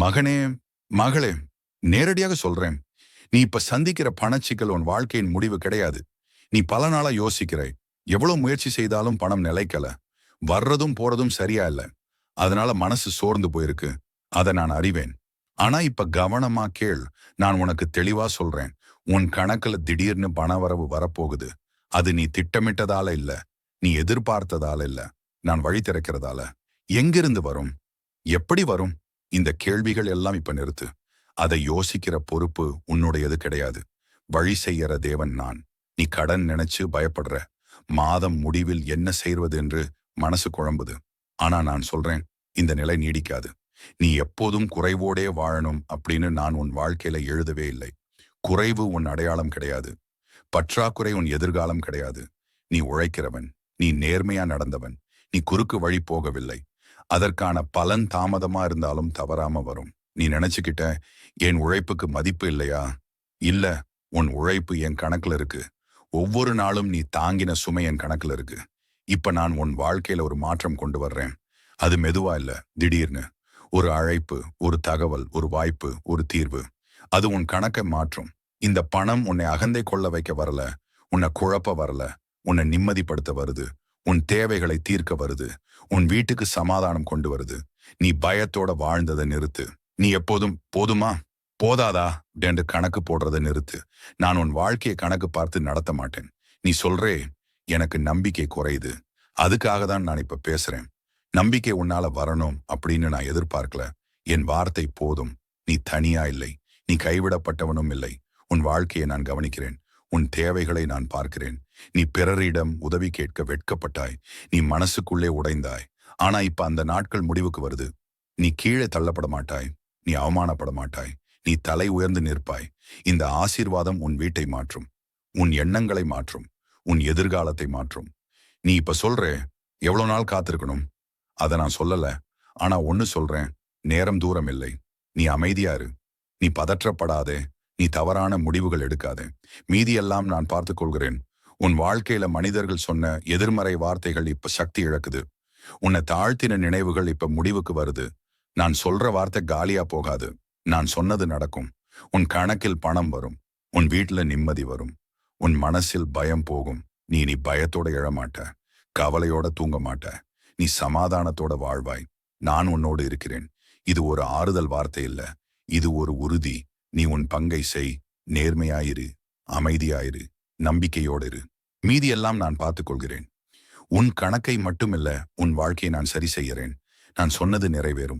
மகனே மகளே நேரடியாக சொல்றேன். நீ இப்ப சந்திக்கிற பணச்சிக்கல் உன் வாழ்க்கையின் முடிவு கிடையாது. நீ பல நாளா யோசிக்கிறாய். எவ்வளவு முயற்சி செய்தாலும் பணம் நிலைக்கல. வர்றதும் போறதும் சரியா இல்ல. அதனால மனசு சோர்ந்து போயிருக்கு. அதை நான் அறிவேன். ஆனா இப்ப கவனமா கேள். நான் உனக்கு தெளிவா சொல்றேன். உன் கணக்குல திடீர்னு பணவரவு வரப்போகுது. அது நீ திட்டமிட்டதால இல்ல. நீ எதிர்பார்த்ததால இல்ல. நான் வழி திறக்கிறதால. எங்கிருந்து வரும்? எப்படி வரும்? இந்த கேள்விகள் எல்லாம் இப்ப நிறுத்து. அதை யோசிக்கிற பொறுப்பு உன்னுடையது கிடையாது. வழி செய்யற தேவன் நான். நீ கடன் நினைச்சு பயப்படுற. மாதம் முடிவில் என்ன செய்வது என்று மனசு குழம்புது. ஆனா நான் சொல்றேன் இந்த நிலை நீடிக்காது. நீ எப்போதும் குறைவோடே வாழணும் அப்படின்னு நான் உன் வாழ்க்கையில எழுதவே இல்லை. குறைவு உன் அடையாளம் கிடையாது. பற்றாக்குறை உன் எதிர்காலம் கிடையாது. நீ உழைக்கிறவன் நீ நேர்மையா நடந்தவன் நீ குறுக்கு வழி போகவில்லை. அதற்கான பலன் தாமதமா இருந்தாலும் தவறாம வரும். நீ நினைச்சுக்கிட்ட என் உழைப்புக்கு மதிப்பு இல்லையா? இல்ல உன் உழைப்பு என் கணக்குல இருக்கு. ஒவ்வொரு நாளும் நீ தாங்கின சுமை என் கணக்குல இருக்கு. இப்ப நான் உன் வாழ்க்கையில ஒரு மாற்றம் கொண்டு வர்றேன். அது மெதுவா இல்ல திடீர்னு. ஒரு அழைப்பு ஒரு தகவல் ஒரு வாய்ப்பு ஒரு தீர்வு. அது உன் கணக்கை மாற்றும். இந்த பணம் உன்னை அகந்தை கொள்ள வைக்க வரல. உன்னை குழப்ப வரல. உன்னை நிம்மதிப்படுத்த வருது. உன் தேவைகளை தீர்க்க வருது. உன் வீட்டுக்கு சமாதானம் கொண்டு வருது. நீ பயத்தோட வாழ்ந்ததை நிறுத்து. நீ எப்போதும் போதுமா? போதாதா? என்று கணக்கு போடுறதை நிறுத்து. நான் உன் வாழ்க்கையை கணக்கு பார்த்து நடத்த மாட்டேன். நீ சொல்றே எனக்கு நம்பிக்கை குறையுது. அதுக்காக தான் நான் இப்ப பேசுறேன். நம்பிக்கை உன்னால வரணும் அப்படின்னு நான் எதிர்பார்க்கல. என் வார்த்தை போதும். நீ தனியா இல்லை. நீ கைவிடப்பட்டவனும் இல்லை. உன் வாழ்க்கையை நான் கவனிக்கிறேன். உன் தேவைகளை நான் பார்க்கிறேன். நீ பிறரிடம் உதவி கேட்க வெட்கப்பட்டாய். நீ மனசுக்குள்ளே உடைந்தாய். ஆனா இப்ப அந்த நாட்கள் முடிவுக்கு வருது. நீ கீழே தள்ளப்பட மாட்டாய். நீ அவமானப்பட மாட்டாய். நீ தலை உயர்ந்து நிற்பாய். இந்த ஆசீர்வாதம் உன் வீட்டை மாற்றும். உன் எண்ணங்களை மாற்றும். உன் எதிர்காலத்தை மாற்றும். நீ இப்ப சொல்ற எவ்வளவு நாள் காத்திருக்கணும்? அதை நான் சொல்லல. ஆனா ஒன்னு சொல்றேன் நேரம் தூரம் இல்லை. நீ அமைதியாரு நீ பதற்றப்படாதே. நீ தவறான முடிவுகள் எடுக்காதே. மீதியெல்லாம் நான் பார்த்துக் கொள்கிறேன். உன் வாழ்க்கையில மனிதர்கள் சொன்ன எதிர்மறை வார்த்தைகள் இப்ப சக்தி இழக்குது. உன்னை தாழ்த்தின நினைவுகள் இப்ப முடிவுக்கு வருது. நான் சொல்ற வார்த்தை காலியா போகாது. நான் சொன்னது நடக்கும். உன் கணக்கில் பணம் வரும். உன் வீட்டுல நிம்மதி வரும். உன் மனசில் பயம் போகும். நீ நீ பயத்தோட எழமாட்ட. கவலையோட தூங்க மாட்ட. நீ சமாதானத்தோட வாழ்வாய். நான் உன்னோடு இருக்கிறேன். இது ஒரு ஆறுதல் வார்த்தை இல்ல. இது ஒரு உறுதி. நீ உன் பங்கை செய். நேர்மையாயிரு. அமைதியாயிரு. நம்பிக்கையோடு இரு. மீதியெல்லாம் நான் பார்த்துக் கொள்கிறேன் உன் கணக்கை மட்டுமில்ல உன் வாழ்க்கையை நான் சரி செய்கிறேன். நான் சொன்னது நிறைவேறும்.